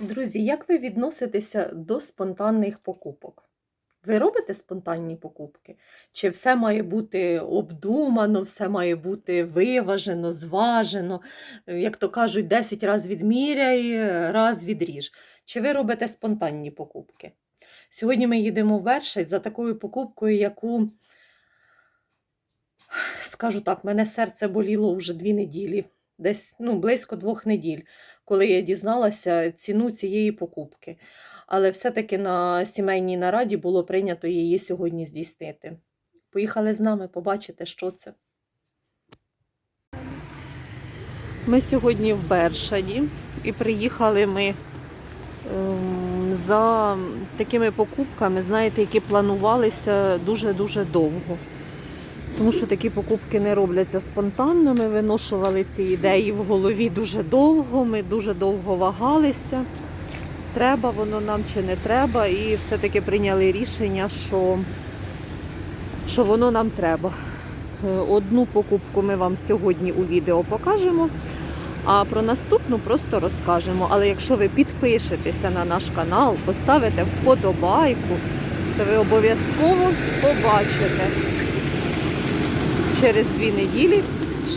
Друзі, як ви відноситеся до спонтанних покупок? Ви робите спонтанні покупки? Чи все має бути обдумано, все має бути виважено, зважено? Як то кажуть, 10 разів відміряй, раз відріж. Чи ви робите спонтанні покупки? Сьогодні ми їдемо в Вершить за такою покупкою, яку, скажу так, мене серце боліло вже дві неділі, десь ну, близько двох неділь, коли я дізналася ціну цієї покупки. Але все-таки на сімейній нараді було прийнято її сьогодні здійснити. Поїхали з нами, побачите, що це. Ми сьогодні в Бершаді і приїхали ми ем, за такими покупками, знаєте, які планувалися дуже-дуже довго. Тому що такі покупки не робляться спонтанно. Ми виношували ці ідеї в голові дуже довго, ми дуже довго вагалися. Треба воно нам чи не треба, і все-таки прийняли рішення, що, що воно нам треба. Е, Одну покупку ми вам сьогодні у відео покажемо, а про наступну просто розкажемо. Але якщо ви підпишетеся на наш канал, поставите вподобайку, то ви обов'язково побачите через дві неділі,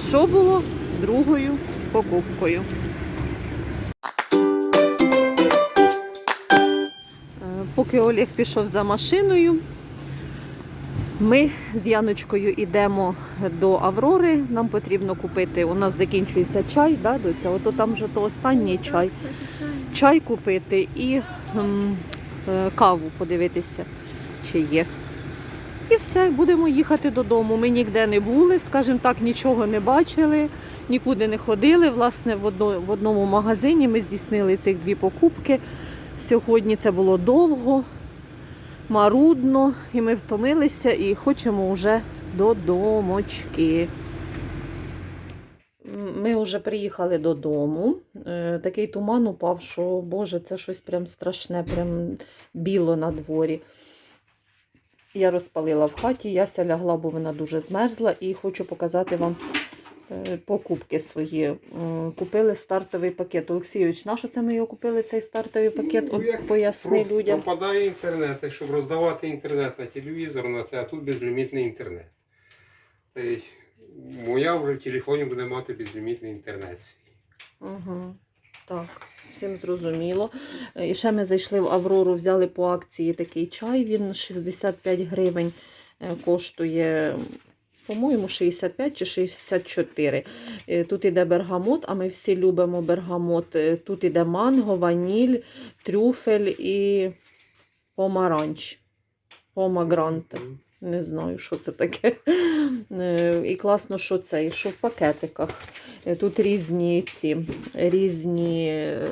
що було другою покупкою. Е, Поки Олег пішов за машиною, ми з Яночкою йдемо до Аврори. Нам потрібно купити. У нас закінчується чай, да, доця? Ото там вже то останній чай. Чай купити і м, е, каву подивитися, чи є. І все, будемо їхати додому. Ми ніде не були, скажімо так, нічого не бачили, нікуди не ходили. Власне, в, одно, в одному магазині ми здійснили цих дві покупки. Сьогодні це було довго, марудно, і ми втомилися і хочемо вже додомочки. Ми вже приїхали додому. Е, Такий туман упав, що Боже, це щось прям страшне, прям біло на дворі. Я розпалила в хаті, Яся лягла, бо вона дуже змерзла, і хочу показати вам е, покупки свої. Е, Купили стартовий пакет. Олексійович, на що це ми його купили, цей стартовий пакет? Ну, От поясни Про- людям. Пропадає інтернет, щоб роздавати інтернет на телевізор, на це, а тут безлімітний інтернет. Тобто, моя вже в телефоні буде мати безлімітний інтернет. Угу. Так, з цим зрозуміло. Е, І ще ми зайшли в Аврору, взяли по акції такий чай. Він 65 гривень е, коштує, по-моєму, 65 чи 64. Е, Тут іде бергамот, а ми всі любимо бергамот. Тут іде манго, ваніль, трюфель і помаранч. Помагранте. Не знаю, що це таке. Е, І класно, що це, і що в пакетиках. Е, Тут різні ці різні, е,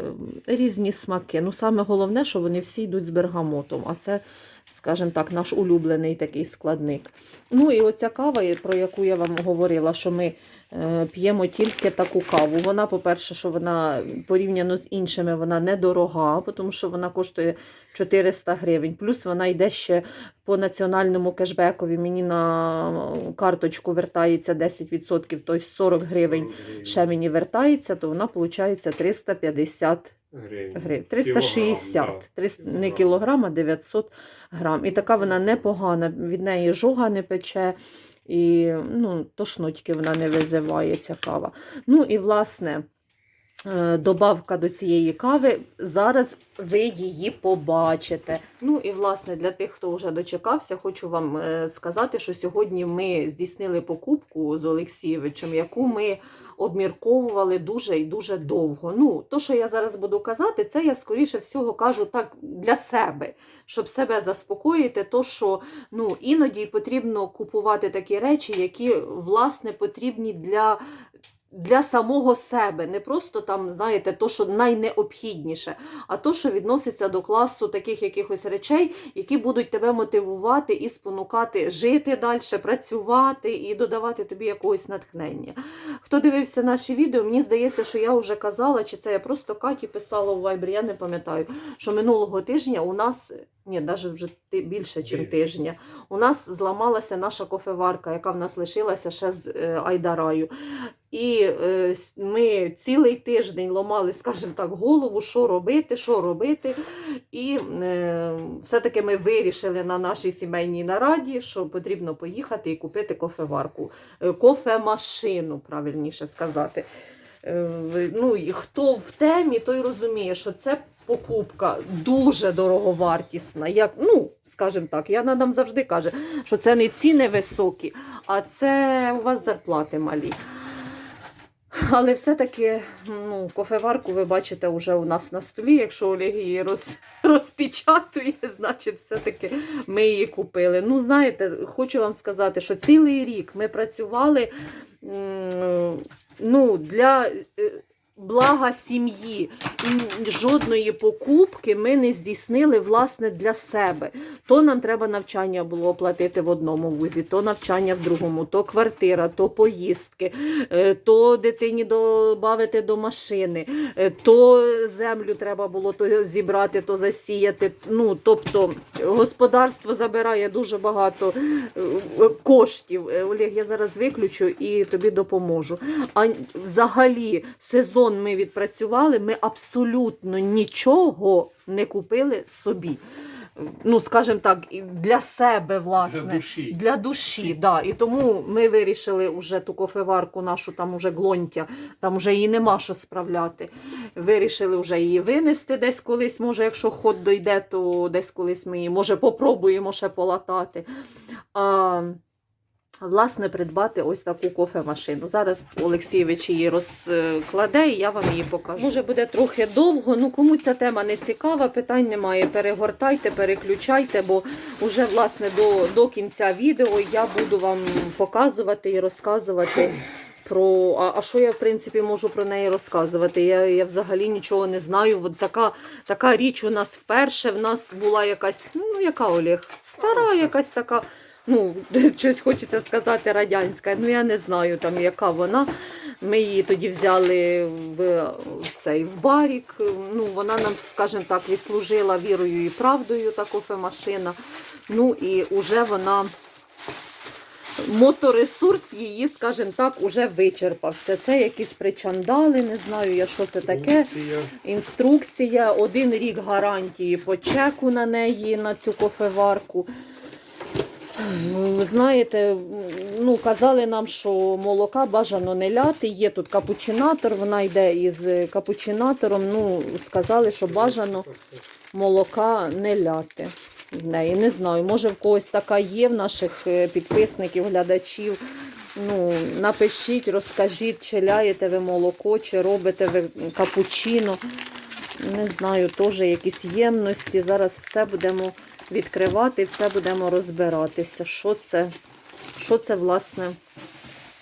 різні смаки. Ну, саме головне, що вони всі йдуть з бергамотом. А це, скажімо так, наш улюблений такий складник. Ну і оця кава, про яку я вам говорила, що ми е, п'ємо тільки таку каву. Вона, по-перше, що вона порівняно з іншими, вона недорога, тому що вона коштує 400 гривень. Плюс вона йде ще по національному кешбекові. Мені на карточку вертається 10%, тобто 40 гривень ще мені вертається, то вона виходить 350 Гривень. Гривень. 360, 300, не Кілограм. а 900 грам. І така вона непогана, від неї жога не пече, і ну, тошнотьки вона не визиває ця кава. Ну і власне. Е, Добавка до цієї кави, зараз ви її побачите. Ну і власне для тих, хто вже дочекався, хочу вам е, сказати, що сьогодні ми здійснили покупку з Олексійовичем, яку ми обмірковували дуже і дуже довго. Ну, то, що я зараз буду казати, це я скоріше всього кажу так для себе, щоб себе заспокоїти, то що ну, іноді потрібно купувати такі речі, які власне потрібні для. Для самого себе, не просто там, знаєте, то, що найнеобхідніше, а то, що відноситься до класу таких якихось речей, які будуть тебе мотивувати і спонукати жити далі, працювати і додавати тобі якогось натхнення. Хто дивився наші відео, мені здається, що я вже казала, чи це я просто Каті писала у Viber, я не пам'ятаю, що минулого тижня у нас, ні, навіть вже більше, ніж тижня, у нас зламалася наша кофеварка, яка в нас лишилася ще з е, Айдараю. І е, ми цілий тиждень ломали, скажімо так, голову, що робити, що робити. І е, все-таки ми вирішили на нашій сімейній нараді, що потрібно поїхати і купити кофеварку, Е, кофемашину, правильніше сказати. Ну, і хто в темі, той розуміє, що це покупка дуже дороговартісна. Як, ну, скажімо так, Яна нам завжди каже, що це не ціни високі, а це у вас зарплати малі. Але все-таки ну, кофеварку ви бачите вже у нас на столі. Якщо Олег її роз, розпечатує, значить все-таки ми її купили. Ну, знаєте, хочу вам сказати, що цілий рік ми працювали ну, для е, блага сім'ї. І жодної покупки ми не здійснили власне для себе. То нам треба навчання було оплатити в одному вузі, то навчання в другому, то квартира, то поїздки, е, то дитині додати до машини, е, то землю треба було то зібрати, то засіяти. Ну, тобто господарство забирає дуже багато е, коштів. Олег, я зараз виключу і тобі допоможу. А взагалі сезон ми відпрацювали, ми абсолютно нічого не купили собі. Ну, скажімо так, для себе, власне. Для душі. Для душі, да. І тому ми вирішили вже ту кофеварку нашу, там уже глонтя, там вже її нема що справляти. Вирішили вже її винести десь колись, може, якщо ход дойде, то десь колись ми її, може, попробуємо ще полатати. А, власне, придбати ось таку кофемашину. Зараз Олексійович її розкладе, і я вам її покажу. Може, буде трохи довго. Ну, кому ця тема не цікава, питань немає. Перегортайте, переключайте, бо вже власне до, до кінця відео я буду вам показувати і розказувати. Про а, а що я в принципі можу про неї розказувати? Я, я взагалі нічого не знаю. От така, така річ у нас вперше. В нас була якась, ну яка Олег? Стара, якась така. Ну, щось хочеться сказати радянська. Ну я не знаю там, яка вона. Ми її тоді взяли в, цей в барік. Ну, вона нам, скажімо так, відслужила вірою і правдою та кофемашина. Ну і вже вона моторесурс її, скажімо так, уже вичерпався. Це якісь причандали, не знаю я, що це таке. Інструкція, один рік гарантії по чеку на неї, на цю кофеварку. Ну, знаєте, ну, казали нам, що молока бажано не ляти. Є тут капучинатор, вона йде із капучинатором. Ну, сказали, що бажано молока не ляти в неї. Не знаю, може в когось така є в наших е, підписників, глядачів. Ну, напишіть, розкажіть, чи ляєте ви молоко, чи робите ви капучино. Не знаю, теж якісь ємності. Зараз все будемо відкривати і все будемо розбиратися. Що це, що це власне,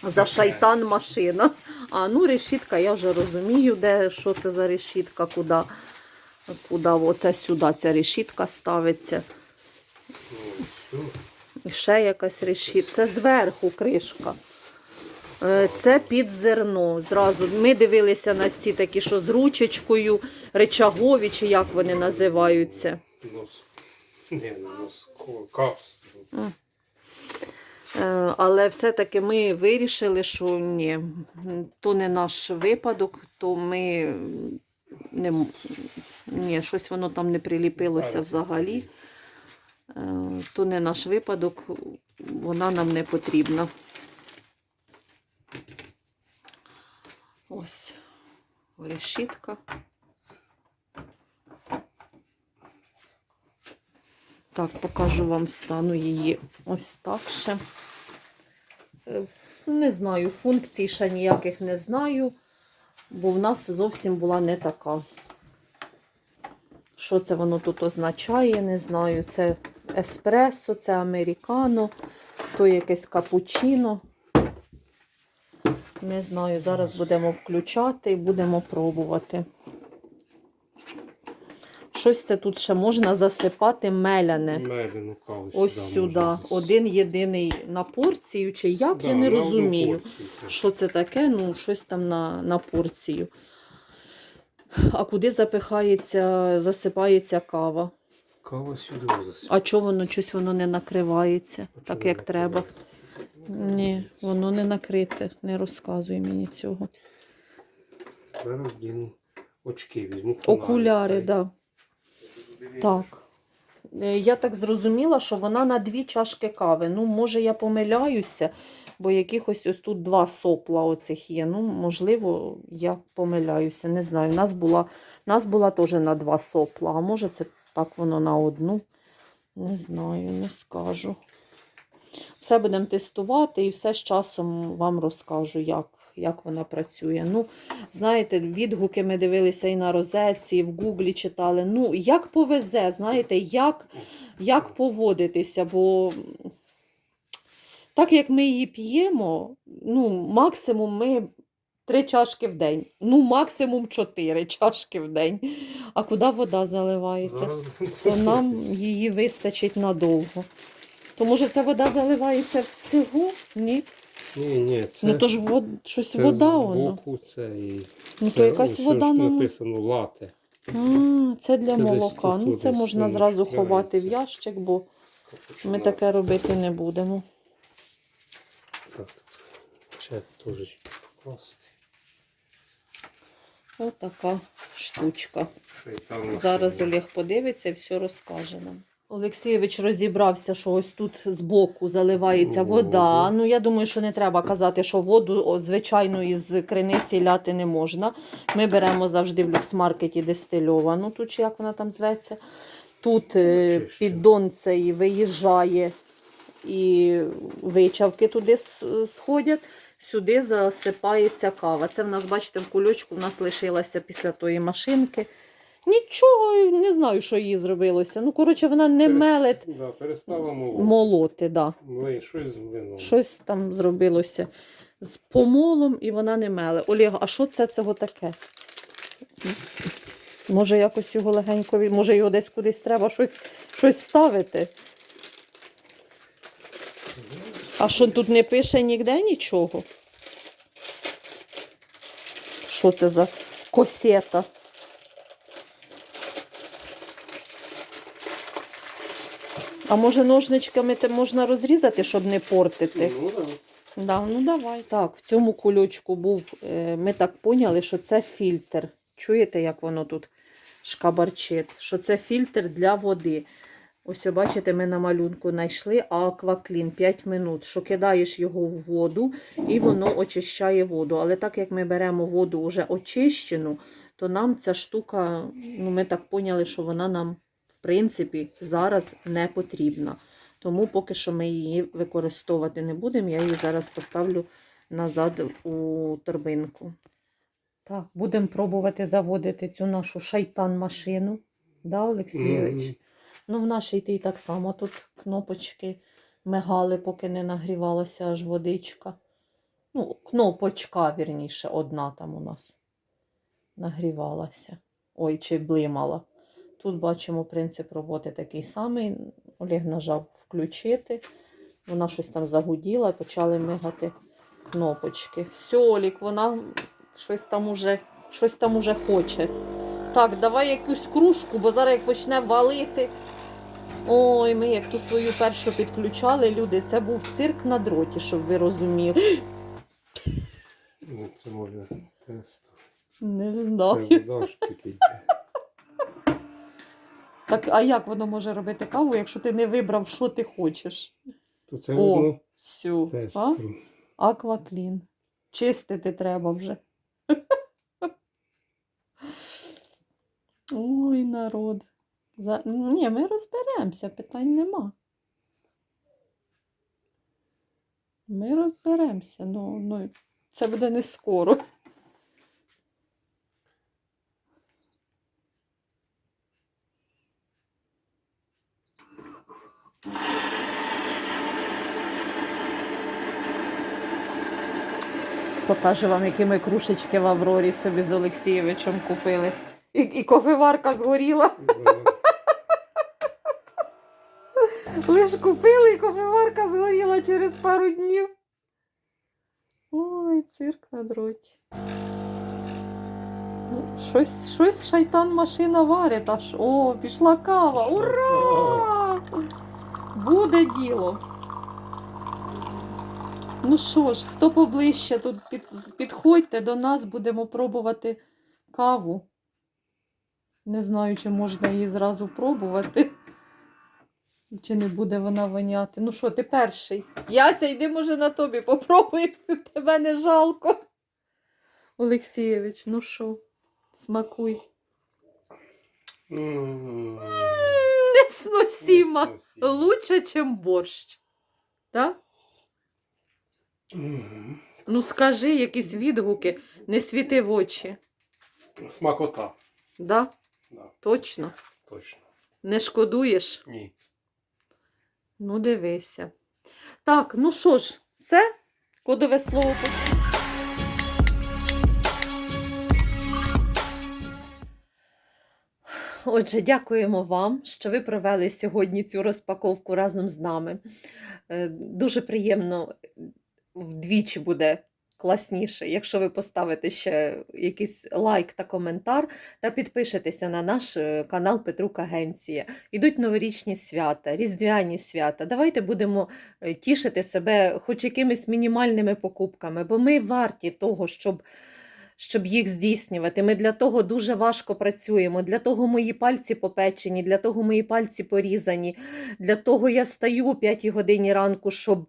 за шайтан машина. А ну решітка, я вже розумію, де що це за решітка, куди, куди оце сюди ця решітка ставиться. І ще якась решітка. Це зверху кришка. Е, Це під зерно. Зразу ми дивилися на ці такі, що з ручечкою, речагові, чи як вони називаються. Нос. Не, не нос. ко- Кас. Е, Але все-таки ми вирішили, що ні, то не наш випадок, то ми не ні, щось воно там не приліпилося взагалі. Е, То не наш випадок, вона нам не потрібна. Ось решітка. Так, покажу вам встану її ось так ще. Е, Не знаю, функцій ще ніяких не знаю, бо в нас зовсім була не така. Що це воно тут означає, не знаю. Це еспресо, це американо, то якесь капучино. Не знаю, зараз будемо включати і будемо пробувати. Щось це тут ще можна засипати меляне. Медлену каву Ось сюди можна. Один єдиний на порцію, чи як, Да, я не на одну розумію. порцію, так. Що це таке? Ну, щось там на, на порцію. А куди запихається, засипається кава? Кава сюди засипає. А чого воно щось воно не накривається, так як треба? Ні, воно не накрите, не розказуй мені цього. Зараз вдіну очки візьму. Окуляри, так. так. Так. Е, Я так зрозуміла, що вона на дві чашки кави. Ну, може, я помиляюся, бо якихось ось тут два сопла оцих є. Ну, можливо, я помиляюся. Не знаю. Нас була, нас була теж на два сопла, а може це так воно на одну. Не знаю, не скажу. Все будемо тестувати і все з часом вам розкажу, як, як вона працює. Ну, знаєте, відгуки ми дивилися і на розетці, і в гуглі читали. Ну, як повезе, знаєте, як, як поводитися, бо так як ми її п'ємо, ну, максимум ми три чашки в день. Ну, максимум чотири чашки в день. А куди вода заливається? То нам її вистачить надовго. То може ця вода заливається всього? Ні. Ні, ні, це, ну то ж вод... щось це вода воно. збоку це і Ну це, якась що вода ж на написано лате. а, це для Це десь молока. тут, ну це десь можна воно зразу ховати в ящик, бо ми таке робити не будемо. Так, це ще теж покласти. Ось така штучка. Шайтан Зараз. Олег подивиться і все розкаже нам. Олексійович розібрався, що ось тут збоку заливається вода. Ну, я думаю, що не треба казати, що воду звичайно із криниці ляти не можна. Ми беремо завжди в люксмаркеті дистильовану, тут чи як вона там зветься. Тут е, піддон цей виїжджає і вичавки туди сходять. Сюди засипається кава. Це в нас, бачите, в кульочку в нас лишилася після тої машинки. Нічого не знаю, що їй зробилося. Ну, коротше, вона не Перес- мелить Да, перестала молоти. молоти. Да. Ну, щось з. Щось там зробилося з помолом, і вона не меле. Олег, а що це цього таке? Може, якось його легенько, від- може його десь кудись треба щось, щось ставити. А що тут не пише ніде нічого? Що це за косета? А може ножничками те можна розрізати, щоб не портити? Ну, да. Да, ну давай. Так, в цьому кульочку був, е, ми так поняли, що це фільтр. Чуєте, як воно тут шкабарчить? Що це фільтр для води. Ось, бачите, ми на малюнку знайшли акваклін 5 минут, що кидаєш його в воду і воно очищає воду. Але так як ми беремо воду вже очищену, то нам ця штука, ну ми так поняли, що вона нам, принципі, зараз не потрібна. Тому поки що ми її використовувати не будемо. Я її зараз поставлю назад у торбинку. Так, будемо пробувати заводити цю нашу шайтан-машину. Да, Олексійович? Мгм. Ну, в нашій тій так само тут кнопочки мигали, поки не нагрівалася аж водичка. Ну, кнопочка, вірніше, одна там у нас нагрівалася. Ой, чи блимала. Тут бачимо принцип роботи такий самий. Олег нажав включити. Вона щось там загуділа, почали мигати кнопочки. Все, Олік, вона щось там уже, щось там уже хоче. Так, давай якусь кружку, бо зараз як почне валити. Ой, ми як ту свою першу підключали, люди, це був цирк на дроті, щоб ви розуміли. Ну, Це може тест. Не Це знаю. вода ж такий. Так, а як воно може робити каву, якщо ти не вибрав, що ти хочеш? То це О, тест. А? Акваклін. Чистити треба вже. Ой, народ. За... Ні, ми розберемося, питань нема. Ми розберемося. Ну, ну, це буде не скоро. Покажу вам, які ми крушечки в Аврорі собі з Олексійовичем купили. І, і кофеварка згоріла. Лиш купили, і кофеварка згоріла через пару днів. Ой, цирк на дроті. Ну, Щось, щось шайтан машина варить аж. О, пішла кава. Ура! Буде діло. Ну що ж, хто поближче тут під, підходьте до нас, будемо пробувати каву. Не знаю, чи можна її зразу пробувати. Чи не буде вона воняти. Ну що, ти перший. Яся, йди, може, на тобі попробуй. Тебе не жалко. Олексійович, ну що, смакуй. Несносіма. Лучше, ніж борщ. Так? Ну скажи якісь відгуки, не світи в очі. Смакота. Да? Да, Точно. точно. Не шкодуєш? Ні. Ну, дивися. Так, ну що ж, все? Кодове слово почув. Отже, дякуємо вам, що ви провели сьогодні цю розпаковку разом з нами. Е, Дуже приємно вдвічі буде класніше, якщо ви поставите ще якийсь лайк та коментар та підпишетеся на наш е, канал Петрук Агенція. Ідуть новорічні свята, різдвяні свята. Давайте будемо е, тішити себе хоч якимись мінімальними покупками, бо ми варті того, щоб. Щоб їх здійснювати. Ми для того дуже важко працюємо. Для того мої пальці попечені, для того мої пальці порізані. Для того я встаю о 5 годині ранку, щоб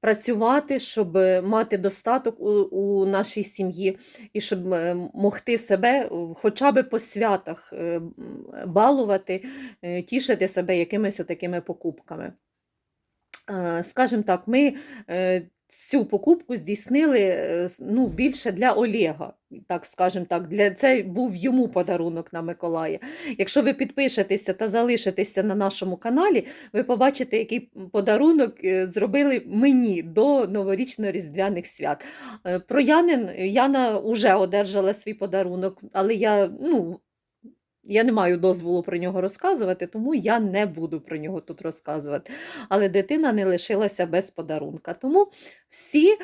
працювати, щоб е, мати достаток у, у нашій сім'ї і щоб е, могти себе е, хоча б по святах балувати, тішити себе якимись отакими покупками. Скажімо так, ми цю покупку здійснили е, ну, більше для Олега. Так, скажімо так, для це був йому подарунок на Миколая. Якщо ви підпишетеся та залишитеся на нашому каналі, ви побачите, який подарунок е, зробили мені до новорічно-різдвяних свят. Е, Про Янин Яна вже одержала свій подарунок, але я, ну, я не маю дозволу про нього розказувати, тому я не буду про нього тут розказувати. Але дитина не лишилася без подарунка. Тому всі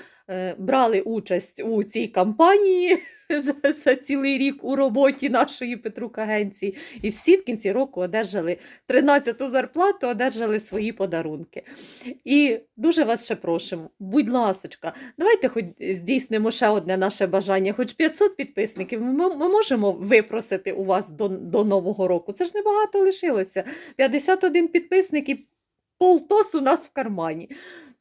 брали участь у цій кампанії за, за цілий рік у роботі нашої Петрук агенції, і всі в кінці року одержали 13-ту зарплату, одержали свої подарунки. І дуже вас ще просимо, будь ласочка, давайте хоч здійснимо ще одне наше бажання, хоч 500 підписників. Ми, ми можемо випросити у вас до, до Нового року. Це ж небагато лишилося. 51 підписник і полтос у нас в кармані.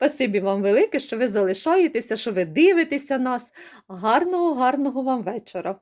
Спасибі вам велике, що ви залишаєтеся, що ви дивитеся нас. Гарного, гарного вам вечора.